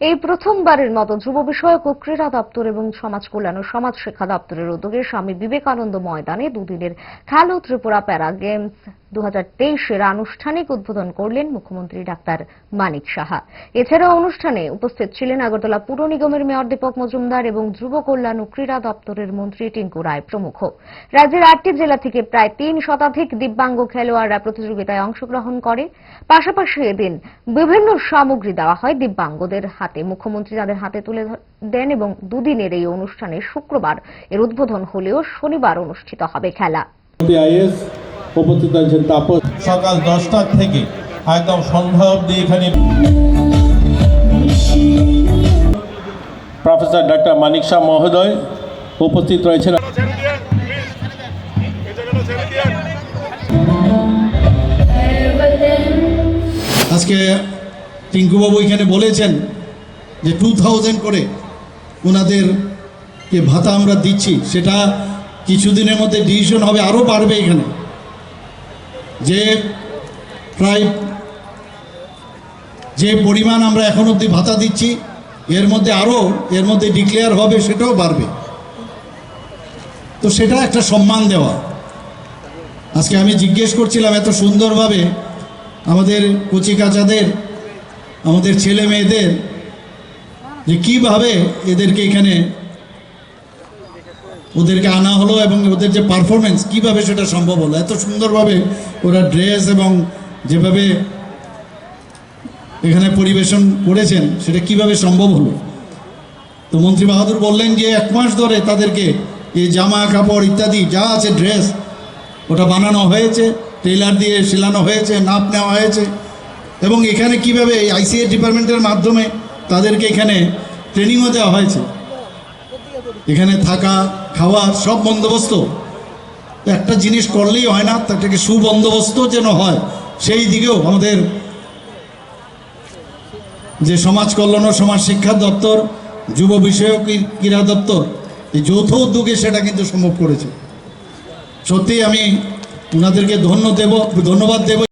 এই প্রথমবারের মতো যুব বিষয়ক ও ক্রীড়া দপ্তর এবং সমাজ কল্যাণ ও সমাজ শিক্ষা দপ্তরের উদ্যোগে স্বামী বিবেকানন্দ ময়দানে দুদিনের খেলো ত্রিপুরা প্যারা গেমস দু এর আনুষ্ঠানিক উদ্বোধন করলেন মুখ্যমন্ত্রী ডাক্তার মানিক সাহা। এছাড়াও অনুষ্ঠানে উপস্থিত ছিলেন আগরতলা পুর নিগমের মেয়র দীপক মজুমদার এবং যুব কল্যাণ ও ক্রীড়া দপ্তরের মন্ত্রী টিঙ্কু রায় প্রমুখ। রাজ্যের আটটি জেলা থেকে প্রায় তিন শতাধিক দিব্যাঙ্গ খেলোয়াড়রা প্রতিযোগিতায় অংশগ্রহণ করে। পাশাপাশি এদিন বিভিন্ন সামগ্রী দেওয়া হয় দিব্যাঙ্গদের হাতে। মুখ্যমন্ত্রী তাদের হাতে তুলে দেন এবং দুদিনের এই অনুষ্ঠানে শুক্রবার এর উদ্বোধন হলেও শনিবার অনুষ্ঠিত হবে খেলা। উপস্থিত আছেন তাপস। সকাল দশটার থেকে একদম সন্ধ্যা অবধি এখানে প্রফেসর ডাক্তার মানিক শাহ মহোদয় উপস্থিত রয়েছেন। আজকে টিঙ্কুবাবু এখানে বলেছেন যে টু থাউজেন্ড করে ওনাদের যে ভাতা আমরা দিচ্ছি সেটা কিছুদিনের মধ্যে ডিসিশন হবে আরও বাড়বে এখানে। যে প্রায় যে পরিমাণ আমরা এখন অবধি ভাতা দিচ্ছি, এর মধ্যে আরও এর মধ্যে ডিক্লেয়ার হবে, সেটাও বাড়বে। তো সেটা একটা সম্মান দেওয়া। আজকে আমি জিজ্ঞেস করছিলাম এত সুন্দরভাবে আমাদের কচিকাচাদের আমাদের ছেলে মেয়েদের, যে কীভাবে এদেরকে এখানে ওদেরকে আনা হলো এবং ওদের যে পারফরমেন্স কীভাবে সেটা সম্ভব হলো? এত সুন্দরভাবে ওরা ড্রেস এবং যেভাবে এখানে পরিবেশন করেছেন, সেটা কীভাবে সম্ভব হলো? তো মন্ত্রী বাহাদুর বললেন যে, এক মাস ধরে তাদেরকে এই জামা, কাপড় ইত্যাদি যা আছে ড্রেস ওটা বানানো হয়েছে টেইলার দিয়ে সেলানো হয়েছে, নাপ নেওয়া হয়েছে এবং এখানে কীভাবে এই আইসিএ ডিপার্টমেন্টের মাধ্যমে তাদেরকে এখানে ট্রেনিংও দেওয়া হয়েছে। এখানে থাকা খাওয়া সব বন্দোবস্ত। একটা জিনিস করলেই হয় না তাটাকে সুবন্দোবস্ত যেন হয়, সেই দিকেও আমাদের যে সমাজ কল্যাণ ও সমাজ শিক্ষা দপ্তর, যুব বিষয়ক ক্রীড়া দপ্তর, এই যৌথ উদ্যোগে সেটা কিন্তু সম্ভব করেছে। সত্যি আমি ওনাদেরকে ধন্য দেব, ধন্যবাদ দেব।